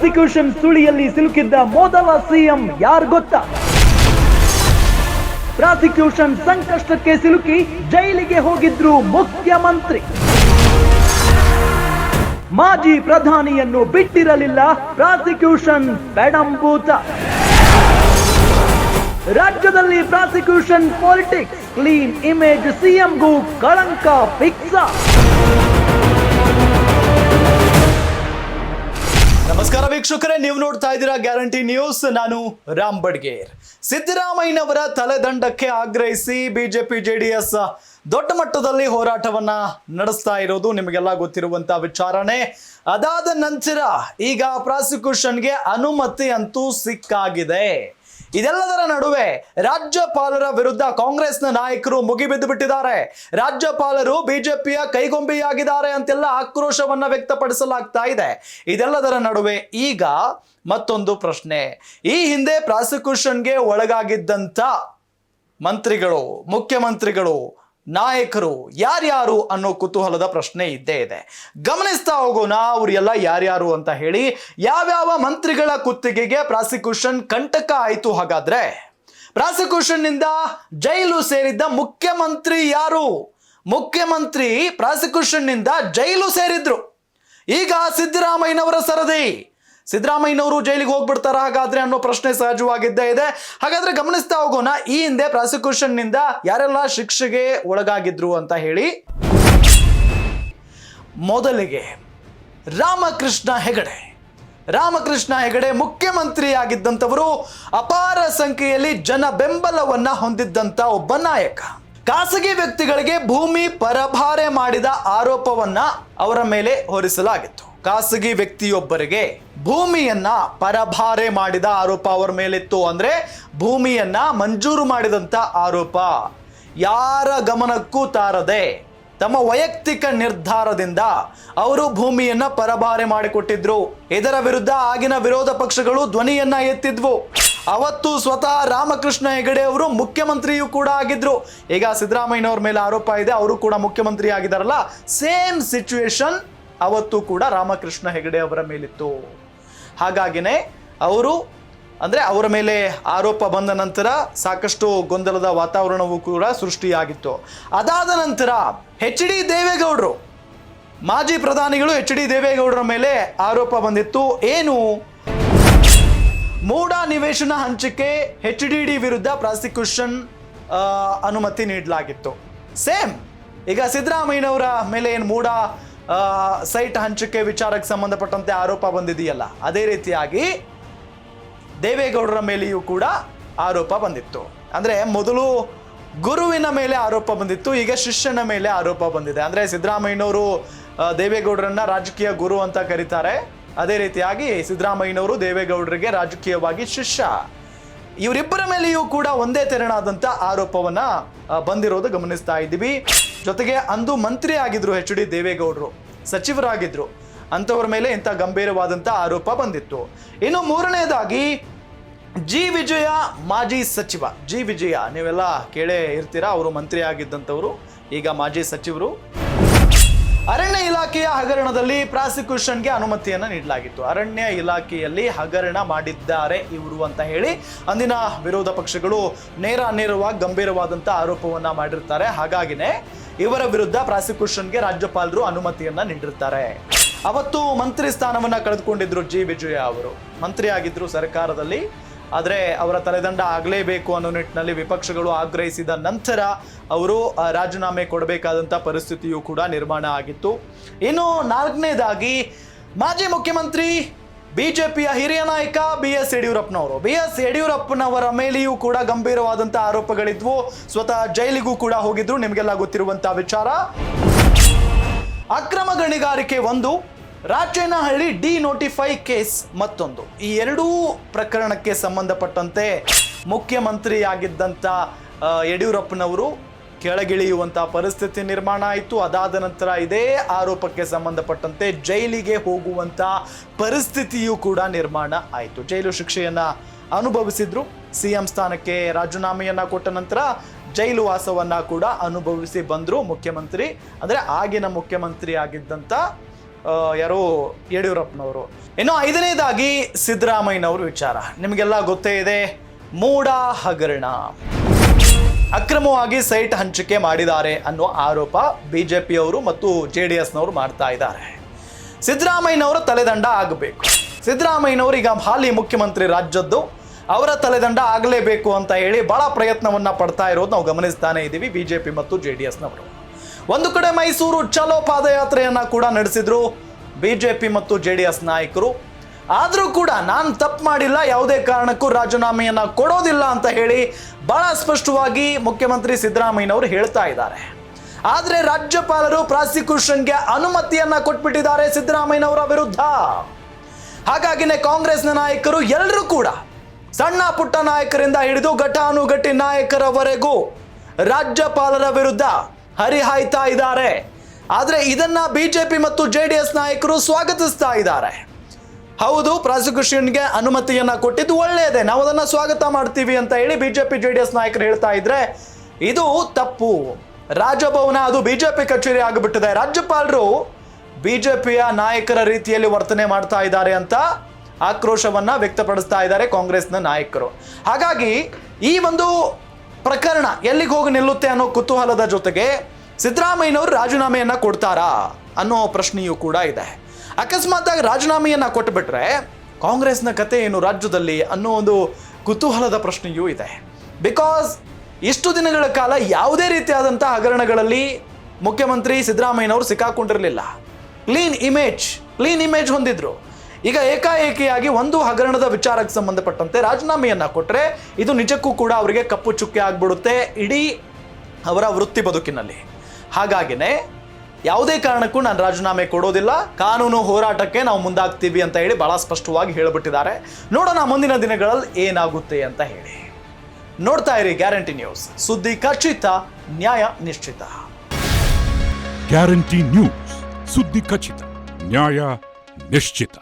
Prosecution ಸುಳಿಯಲ್ಲಿ ಸಿಲುಕಿದ್ದ ಮೊದಲ CM ಯಾರು ಗೊತ್ತಾ? ಪ್ರಾಸಿಕ್ಯೂಷನ್ ಸಂಕಷ್ಟಕ್ಕೆ ಸಿಲುಕಿ ಜೈಲಿಗೆ ಹೋಗಿದ್ರು ಮುಖ್ಯಮಂತ್ರಿ. ಮಾಜಿ ಪ್ರಧಾನಿಯನ್ನು ಬಿಟ್ಟಿರಲಿಲ್ಲ ಪ್ರಾಸಿಕ್ಯೂಷನ್ ಬೆಡಂಬೂತ. ರಾಜ್ಯದಲ್ಲಿ ಪ್ರಾಸಿಕ್ಯೂಷನ್ ಪಾಲಿಟಿಕ್ಸ್, ಕ್ಲೀನ್ ಇಮೇಜ್ ಸಿಎಂಗೂ ಕಳಂಕ ಫಿಕ್ಸ. ನಮಸ್ಕಾರ ವೀಕ್ಷಕರೇ, ನೀವು ನೋಡ್ತಾ ಇದ್ದೀರಾ ಗ್ಯಾರಂಟಿ ನ್ಯೂಸ್. ನಾನು ರಾಮ್ ಬಡ್ಗೇರ್. ಸಿದ್ದರಾಮಯ್ಯನವರ ತಲೆದಂಡಕ್ಕೆ ಆಗ್ರಹಿಸಿ ಬಿಜೆಪಿ, ಜೆಡಿಎಸ್ ದೊಡ್ಡ ಮಟ್ಟದಲ್ಲಿ ಹೋರಾಟವನ್ನ ನಡೆಸ್ತಾ ಇರೋದು ನಿಮಗೆಲ್ಲ ಗೊತ್ತಿರುವಂತ ವಿಚಾರಣೆ. ಅದಾದ ನಂತರ ಈಗ ಪ್ರಾಸಿಕ್ಯೂಷನ್ಗೆ ಅನುಮತಿ ಅಂತೂ ಸಿಕ್ಕಾಗಿದೆ. ಇದೆಲ್ಲದರ ನಡುವೆ ರಾಜ್ಯಪಾಲರ ವಿರುದ್ಧ ಕಾಂಗ್ರೆಸ್ನ ನಾಯಕರು ಮುಗಿಬಿದ್ದು ಬಿಟ್ಟಿದ್ದಾರೆ ರಾಜ್ಯಪಾಲರು ಬಿಜೆಪಿಯ ಕೈಗೊಂಬೆಯಾಗಿದ್ದಾರೆ ಅಂತೆಲ್ಲ ಆಕ್ರೋಶವನ್ನ ವ್ಯಕ್ತಪಡಿಸಲಾಗ್ತಾ ಇದೆ. ಇದೆಲ್ಲದರ ನಡುವೆ ಈಗ ಮತ್ತೊಂದು ಪ್ರಶ್ನೆ. ಈ ಹಿಂದೆ ಪ್ರಾಸಿಕ್ಯೂಷನ್ಗೆ ಒಳಗಾಗಿದ್ದಂಥ ಮಂತ್ರಿಗಳು, ಮುಖ್ಯಮಂತ್ರಿಗಳು ನಾಯಕರು ಯಾರ್ಯಾರು ಅನ್ನೋ ಕುತೂಹಲದ ಪ್ರಶ್ನೆ ಇದ್ದೇ ಇದೆ. ಗಮನಿಸ್ತಾ ಹೋಗೋಣ ಅವರೆಲ್ಲ ಯಾರ್ಯಾರು ಅಂತ ಹೇಳಿ. ಯಾವ್ಯಾವ ಮಂತ್ರಿಗಳ ಕುತ್ತಿಗೆಗೆ ಪ್ರಾಸಿಕ್ಯೂಷನ್ ಕಂಟಕ ಆಯಿತು ಹಾಗಾದ್ರೆ? ಪ್ರಾಸಿಕ್ಯೂಷನ್ನಿಂದ ಜೈಲು ಸೇರಿದ್ದ ಮುಖ್ಯಮಂತ್ರಿ ಯಾರು? ಮುಖ್ಯಮಂತ್ರಿ ಪ್ರಾಸಿಕ್ಯೂಷನ್ನಿಂದ ಜೈಲು ಸೇರಿದ್ರು. ಈಗ ಸಿದ್ದರಾಮಯ್ಯನವರ ಸರದಿ. ಸಿದ್ದರಾಮಯ್ಯನವರು ಜೈಲಿಗೆ ಹೋಗ್ಬಿಡ್ತಾರ ಹಾಗಾದ್ರೆ ಅನ್ನೋ ಪ್ರಶ್ನೆ ಸಹಜವಾಗಿದ್ದೇ ಇದೆ. ಹಾಗಾದ್ರೆ ಗಮನಿಸ್ತಾ ಹೋಗೋಣ, ಈ ಹಿಂದೆ ಪ್ರಾಸಿಕ್ಯೂಷನ್ನಿಂದ ಯಾರೆಲ್ಲ ಶಿಕ್ಷೆಗೆ ಒಳಗಾಗಿದ್ರು ಅಂತ ಹೇಳಿ. ಮೊದಲಿಗೆ ರಾಮಕೃಷ್ಣ ಹೆಗಡೆ. ರಾಮಕೃಷ್ಣ ಹೆಗಡೆ ಮುಖ್ಯಮಂತ್ರಿಯಾಗಿದ್ದಂಥವರು ಅಪಾರ ಸಂಖ್ಯೆಯಲ್ಲಿ ಜನ ಬೆಂಬಲವನ್ನ ಹೊಂದಿದ್ದಂತ ಒಬ್ಬ ನಾಯಕ. ಖಾಸಗಿ ವ್ಯಕ್ತಿಗಳಿಗೆ ಭೂಮಿ, ಪರಭಾರೆ ಮಾಡಿದ ಆರೋಪವನ್ನ ಅವರ ಮೇಲೆ ಹೊರಿಸಲಾಗಿತ್ತು. ಖಾಸಗಿ ವ್ಯಕ್ತಿಯೊಬ್ಬರಿಗೆ ಭೂಮಿಯನ್ನ ಪರಭಾರೆ ಮಾಡಿದ ಆರೋಪ ಅವರ ಮೇಲಿತ್ತು ಅಂದ್ರೆ ಭೂಮಿಯನ್ನ ಮಂಜೂರು ಮಾಡಿದಂತ ಆರೋಪ. ಯಾರ ಗಮನಕ್ಕೂ ತಾರದೆ ತಮ್ಮ ವೈಯಕ್ತಿಕ ನಿರ್ಧಾರದಿಂದ ಅವರು ಭೂಮಿಯನ್ನ ಪರಭಾರೆ ಮಾಡಿಕೊಟ್ಟಿದ್ರು. ಇದರ ವಿರುದ್ಧ ಆಗಿನ ವಿರೋಧ ಪಕ್ಷಗಳು ಧ್ವನಿಯನ್ನ ಎತ್ತಿದ್ವು. ಅವತ್ತು ಸ್ವತಃ ರಾಮಕೃಷ್ಣ ಹೆಗಡೆ ಅವರು ಮುಖ್ಯಮಂತ್ರಿಯೂ ಕೂಡ ಆಗಿದ್ರು. ಈಗ ಸಿದ್ದರಾಮಯ್ಯನವ್ರ ಮೇಲೆ ಆರೋಪ ಇದೆ, ಅವರು ಕೂಡ ಮುಖ್ಯಮಂತ್ರಿ ಆಗಿದಾರಲ್ಲ. ಸೇಮ್ ಸಿಚುವೇಶನ್ ಅವತ್ತು ಕೂಡ ರಾಮಕೃಷ್ಣ ಹೆಗಡೆ ಅವರ ಮೇಲಿತ್ತು. ಹಾಗಾಗಿನೇ ಅವರು, ಅಂದರೆ ಅವರ ಮೇಲೆ ಆರೋಪ ಬಂದ ನಂತರ ಸಾಕಷ್ಟು ಗೊಂದಲದ ವಾತಾವರಣವೂ ಕೂಡ ಸೃಷ್ಟಿಯಾಗಿತ್ತು. ಅದಾದ ನಂತರ ಹೆಚ್ ಡಿ ದೇವೇಗೌಡರು, ಮಾಜಿ ಪ್ರಧಾನಿಗಳು ಎಚ್ ಡಿ ದೇವೇಗೌಡರ ಮೇಲೆ ಆರೋಪ ಬಂದಿತ್ತು. ಏನು? ಮೂಡ ನಿವೇಶನ ಹಂಚಿಕೆ ಹೆಚ್ ಡಿ ಡಿ ವಿರುದ್ಧ ಪ್ರಾಸಿಕ್ಯೂಷನ್ ಅನುಮತಿ ನೀಡಲಾಗಿತ್ತು. ಸೇಮ್, ಈಗ ಸಿದ್ದರಾಮಯ್ಯನವರ ಮೇಲೆ ಏನು ಮೂಡ ಸೈಟ್ ಹಂಚಿಕೆ ವಿಚಾರಕ್ಕೆ ಸಂಬಂಧಪಟ್ಟಂತೆ ಆರೋಪ ಬಂದಿದೆಯಲ್ಲ, ಅದೇ ರೀತಿಯಾಗಿ ದೇವೇಗೌಡರ ಮೇಲೆಯೂ ಕೂಡ ಆರೋಪ ಬಂದಿತ್ತು. ಅಂದ್ರೆ ಮೊದಲು ಗುರುವಿನ ಮೇಲೆ ಆರೋಪ ಬಂದಿತ್ತು, ಈಗ ಶಿಷ್ಯನ ಮೇಲೆ ಆರೋಪ ಬಂದಿದೆ. ಅಂದ್ರೆ ಸಿದ್ದರಾಮಯ್ಯನವರು ದೇವೇಗೌಡರನ್ನ ರಾಜಕೀಯ ಗುರು ಅಂತ ಕರೀತಾರೆ. ಅದೇ ರೀತಿಯಾಗಿ ಸಿದ್ದರಾಮಯ್ಯನವರು ದೇವೇಗೌಡರಿಗೆ ರಾಜಕೀಯವಾಗಿ ಶಿಷ್ಯ. ಇವರಿಬ್ಬರ ಮೇಲೆಯೂ ಕೂಡ ಒಂದೇ ತೆರನಾದಂಥ ಆರೋಪವನ್ನ ಬಂದಿರೋದು ಗಮನಿಸ್ತಾ ಇದ್ದೀವಿ. ಜೊತೆಗೆ ಅಂದು ಮಂತ್ರಿ ಆಗಿದ್ರು ಎಚ್ ಡಿ ದೇವೇಗೌಡರು, ಸಚಿವರಾಗಿದ್ರು. ಅಂಥವ್ರ ಮೇಲೆ ಇಂಥ ಗಂಭೀರವಾದಂಥ ಆರೋಪ ಬಂದಿತ್ತು. ಇನ್ನು ಮೂರನೇದಾಗಿ, ಜಿ ವಿಜಯ ಮಾಜಿ ಸಚಿವ. ಜಿ ವಿಜಯ, ನೀವೆಲ್ಲ ಕೇಳೇ ಇರ್ತೀರಾ, ಅವರು ಮಂತ್ರಿ ಆಗಿದ್ದಂಥವ್ರು, ಈಗ ಮಾಜಿ ಸಚಿವರು. ಅರಣ್ಯ ಇಲಾಖೆಯ ಹಗರಣದಲ್ಲಿ ಪ್ರಾಸಿಕ್ಯೂಷನ್ಗೆ ಅನುಮತಿಯನ್ನು ನೀಡಲಾಗಿತ್ತು. ಅರಣ್ಯ ಇಲಾಖೆಯಲ್ಲಿ ಹಗರಣ ಮಾಡಿದ್ದಾರೆ ಇವರು ಅಂತ ಹೇಳಿ ಅಂದಿನ ವಿರೋಧ ಪಕ್ಷಗಳು ನೇರ ನೇರವಾಗಿ ಗಂಭೀರವಾದಂಥ ಆರೋಪವನ್ನು ಮಾಡಿರ್ತಾರೆ. ಹಾಗಾಗಿನೇ ಇವರ ವಿರುದ್ಧ ಪ್ರಾಸಿಕ್ಯೂಷನ್ಗೆ ರಾಜ್ಯಪಾಲರು ಅನುಮತಿಯನ್ನ ನೀಡಿರ್ತಾರೆ ಅವತ್ತು ಮಂತ್ರಿ ಸ್ಥಾನವನ್ನ ಕಳೆದುಕೊಂಡಿದ್ರು ಜಿ. ವಿಜಯ ಅವರು. ಮಂತ್ರಿ ಆಗಿದ್ರು ಸರ್ಕಾರದಲ್ಲಿ. ಆದರೆ ಅವರ ತಲೆದಂಡ ಆಗಲೇಬೇಕು ಅನ್ನೋ ನಿಟ್ಟಿನಲ್ಲಿ ವಿಪಕ್ಷಗಳು ಆಗ್ರಹಿಸಿದ ನಂತರ ಅವರು ರಾಜೀನಾಮೆ ಕೊಡಬೇಕಾದಂಥ ಪರಿಸ್ಥಿತಿಯು ಕೂಡ ನಿರ್ಮಾಣ ಆಗಿತ್ತು. ಇನ್ನು ನಾಲ್ಕನೇದಾಗಿ ಮಾಜಿ ಮುಖ್ಯಮಂತ್ರಿ ಬಿಜೆಪಿಯ ಹಿರಿಯ ನಾಯಕ ಬಿ ಎಸ್ ಯಡಿಯೂರಪ್ಪನವರು. ಬಿ ಎಸ್ ಯಡಿಯೂರಪ್ಪನವರ ಮೇಲೆಯೂ ಕೂಡ ಗಂಭೀರವಾದಂತಹ ಆರೋಪಗಳಿದ್ವು. ಸ್ವತಃ ಜೈಲಿಗೂ ಕೂಡ ಹೋಗಿದ್ರು. ನಿಮಗೆಲ್ಲ ಗೊತ್ತಿರುವಂತಹ ವಿಚಾರ. ಅಕ್ರಮ ಗಣಿಗಾರಿಕೆ ಒಂದು, ರಾಚೇನಹಳ್ಳಿ ಡಿ ನೋಟಿಫೈ ಕೇಸ್ ಮತ್ತೊಂದು. ಈ ಎರಡೂ ಪ್ರಕರಣಕ್ಕೆ ಸಂಬಂಧಪಟ್ಟಂತೆ ಮುಖ್ಯಮಂತ್ರಿಯಾಗಿದ್ದಂಥ ಯಡಿಯೂರಪ್ಪನವರು ಕೆಳಗಿಳಿಯುವಂಥ ಪರಿಸ್ಥಿತಿ ನಿರ್ಮಾಣ ಆಯಿತು. ಅದಾದ ನಂತರ ಇದೇ ಆರೋಪಕ್ಕೆ ಸಂಬಂಧಪಟ್ಟಂತೆ ಜೈಲಿಗೆ ಹೋಗುವಂಥ ಪರಿಸ್ಥಿತಿಯೂ ಕೂಡ ನಿರ್ಮಾಣ ಆಯಿತು. ಜೈಲು ಶಿಕ್ಷೆಯನ್ನ ಅನುಭವಿಸಿದ್ರು. ಸಿ ಎಂ ಸ್ಥಾನಕ್ಕೆ ರಾಜೀನಾಮೆಯನ್ನ ಕೊಟ್ಟ ನಂತರ ಜೈಲು ವಾಸವನ್ನ ಕೂಡ ಅನುಭವಿಸಿ ಬಂದ್ರು ಮುಖ್ಯಮಂತ್ರಿ. ಅಂದ್ರೆ ಆಗಿನ ಮುಖ್ಯಮಂತ್ರಿ ಆಗಿದ್ದಂಥ ಯಾರು ಯಡಿಯೂರಪ್ಪನವರು. ಇನ್ನು ಐದನೇದಾಗಿ ಸಿದ್ದರಾಮಯ್ಯನವರು ವಿಚಾರ. ನಿಮಗೆಲ್ಲ ಗೊತ್ತೇ ಇದೆ. ಮೂಡ ಹಗರಣ. ಅಕ್ರಮವಾಗಿ ಸೈಟ್ ಹಂಚಿಕೆ ಮಾಡಿದ್ದಾರೆ ಅನ್ನುವ ಆರೋಪ ಬಿಜೆಪಿಯವರು ಮತ್ತು ಜೆ ಡಿ ಎಸ್ನವರು ಮಾಡ್ತಾ ಇದ್ದಾರೆ. ಸಿದ್ದರಾಮಯ್ಯನವರ ತಲೆದಂಡ ಆಗಬೇಕು. ಸಿದ್ದರಾಮಯ್ಯನವರು ಈಗ ಹಾಲಿ ಮುಖ್ಯಮಂತ್ರಿ ರಾಜ್ಯದ್ದು. ಅವರ ತಲೆದಂಡ ಆಗಲೇಬೇಕು ಅಂತ ಹೇಳಿ ಬಹಳ ಪ್ರಯತ್ನವನ್ನ ಪಡ್ತಾ ಇರೋದು ನಾವು ಗಮನಿಸ್ತಾನೆ ಇದ್ದೀವಿ ಬಿಜೆಪಿ ಮತ್ತು ಜೆ ಡಿ ಎಸ್ನವರು ಒಂದು ಕಡೆ ಮೈಸೂರು ಚಲೋ ಪಾದಯಾತ್ರೆಯನ್ನ ಕೂಡ ನಡೆಸಿದ್ರು ಬಿಜೆಪಿ ಮತ್ತು ಜೆ ಡಿ ಎಸ್ ನಾಯಕರು. ಆದರೂ ಕೂಡ ನಾನು ತಪ್ಪು ಮಾಡಿಲ್ಲ, ಯಾವುದೇ ಕಾರಣಕ್ಕೂ ರಾಜೀನಾಮೆಯನ್ನು ಕೊಡೋದಿಲ್ಲ ಅಂತ ಹೇಳಿ ಬಹಳ ಸ್ಪಷ್ಟವಾಗಿ ಮುಖ್ಯಮಂತ್ರಿ ಸಿದ್ದರಾಮಯ್ಯನವರು ಹೇಳ್ತಾ ಇದ್ದಾರೆ. ಆದರೆ ರಾಜ್ಯಪಾಲರು ಪ್ರಾಸಿಕ್ಯೂಷನ್ಗೆ ಅನುಮತಿಯನ್ನ ಕೊಟ್ಬಿಟ್ಟಿದ್ದಾರೆ ಸಿದ್ದರಾಮಯ್ಯನವರ ವಿರುದ್ಧ. ಹಾಗಾಗಿನೇ ಕಾಂಗ್ರೆಸ್ನ ನಾಯಕರು ಎಲ್ಲರೂ ಕೂಡ ಸಣ್ಣ ಪುಟ್ಟ ನಾಯಕರಿಂದ ಹಿಡಿದು ಘಟಾನುಘಟಿ ನಾಯಕರವರೆಗೂ ರಾಜ್ಯಪಾಲರ ವಿರುದ್ಧ ಹರಿಹಾಯ್ತಾ ಇದ್ದಾರೆ. ಆದರೆ ಇದನ್ನ ಬಿಜೆಪಿ ಮತ್ತು ಜೆ ಡಿ ಎಸ್ ನಾಯಕರು ಸ್ವಾಗತಿಸ್ತಾ ಇದ್ದಾರೆ. ಹೌದು, ಪ್ರಾಸಿಕ್ಯೂಷನ್ಗೆ ಅನುಮತಿಯನ್ನ ಕೊಟ್ಟಿದ್ದು ಒಳ್ಳೆಯದೇ. ನಾವು ಅದನ್ನ ಸ್ವಾಗತ ಮಾಡ್ತೀವಿ ಅಂತ ಹೇಳಿ ಬಿಜೆಪಿ ಜೆ ಡಿ ಎಸ್ ನಾಯಕರು ಹೇಳ್ತಾ ಇದ್ರೆ, ಇದು ತಪ್ಪು. ರಾಜಭವನ, ಅದು ಬಿಜೆಪಿ ಕಚೇರಿ ಆಗಿಬಿಟ್ಟಿದೆ. ರಾಜ್ಯಪಾಲರು ಬಿಜೆಪಿಯ ನಾಯಕರ ರೀತಿಯಲ್ಲಿ ವರ್ತನೆ ಮಾಡ್ತಾ ಇದ್ದಾರೆ ಅಂತ ಆಕ್ರೋಶವನ್ನ ವ್ಯಕ್ತಪಡಿಸ್ತಾ ಇದ್ದಾರೆ ಕಾಂಗ್ರೆಸ್ನ ನಾಯಕರು. ಹಾಗಾಗಿ ಈ ಒಂದು ಪ್ರಕರಣ ಎಲ್ಲಿಗೆ ಹೋಗಿ ನಿಲ್ಲುತ್ತೆ ಅನ್ನೋ ಕುತೂಹಲದ ಜೊತೆಗೆ ಸಿದ್ದರಾಮಯ್ಯನವರು ರಾಜೀನಾಮೆಯನ್ನು ಕೊಡ್ತಾರಾ ಅನ್ನೋ ಪ್ರಶ್ನೆಯೂ ಕೂಡ ಇದೆ. ಅಕಸ್ಮಾತ್ ಆಗಿ ರಾಜೀನಾಮೆಯನ್ನ ಕೊಟ್ಟುಬಿಟ್ರೆ ಕಾಂಗ್ರೆಸ್ನ ಕತೆ ಏನು ರಾಜ್ಯದಲ್ಲಿ ಅನ್ನೋ ಒಂದು ಕುತೂಹಲದ ಪ್ರಶ್ನೆಯೂ ಇದೆ. ಬಿಕಾಸ್ ಇಷ್ಟು ದಿನಗಳ ಕಾಲ ಯಾವುದೇ ರೀತಿಯಾದಂಥ ಹಗರಣಗಳಲ್ಲಿ ಮುಖ್ಯಮಂತ್ರಿ ಸಿದ್ದರಾಮಯ್ಯನವರು ಸಿಕ್ಕಾಕೊಂಡಿರಲಿಲ್ಲ. ಕ್ಲೀನ್ ಇಮೇಜ್ ಕ್ಲೀನ್ ಇಮೇಜ್ ಹೊಂದಿದ್ರು. ಈಗ ಏಕಾಏಕಿಯಾಗಿ ಒಂದು ಹಗರಣದ ವಿಚಾರಕ್ಕೆ ಸಂಬಂಧಪಟ್ಟಂತೆ ರಾಜೀನಾಮೆಯನ್ನು ಕೊಟ್ಟರೆ ಇದು ನಿಜಕ್ಕೂ ಕೂಡ ಅವರಿಗೆ ಕಪ್ಪು ಚುಕ್ಕೆ ಆಗ್ಬಿಡುತ್ತೆ. ಇಡೀ ಅವರ ವೃತ್ತಿ ಬದುಕಿನಲ್ಲಿ. ಹಾಗಾಗಿನೇ ಯಾವುದೇ ಕಾರಣಕ್ಕೂ ನಾನು ರಾಜೀನಾಮೆ ಕೊಡೋದಿಲ್ಲ. ಕಾನೂನು ಹೋರಾಟಕ್ಕೆ ನಾವು ಮುಂದಾಗ್ತೀವಿ ಅಂತ ಹೇಳಿ ಬಹಳ ಸ್ಪಷ್ಟವಾಗಿ ಹೇಳಿಬಿಟ್ಟಿದ್ದಾರೆ. ನೋಡೋಣ ಮುಂದಿನ ದಿನಗಳಲ್ಲಿ ಏನಾಗುತ್ತೆ ಅಂತ ಹೇಳಿ. ನೋಡ್ತಾ ಇರಿ ಗ್ಯಾರಂಟಿ ನ್ಯೂಸ್. ಸುದ್ದಿ ಖಚಿತ, ನ್ಯಾಯ ನಿಶ್ಚಿತ. ಗ್ಯಾರಂಟಿ ನ್ಯೂಸ್, ಸುದ್ದಿ ಖಚಿತ, ನ್ಯಾಯ ನಿಶ್ಚಿತ.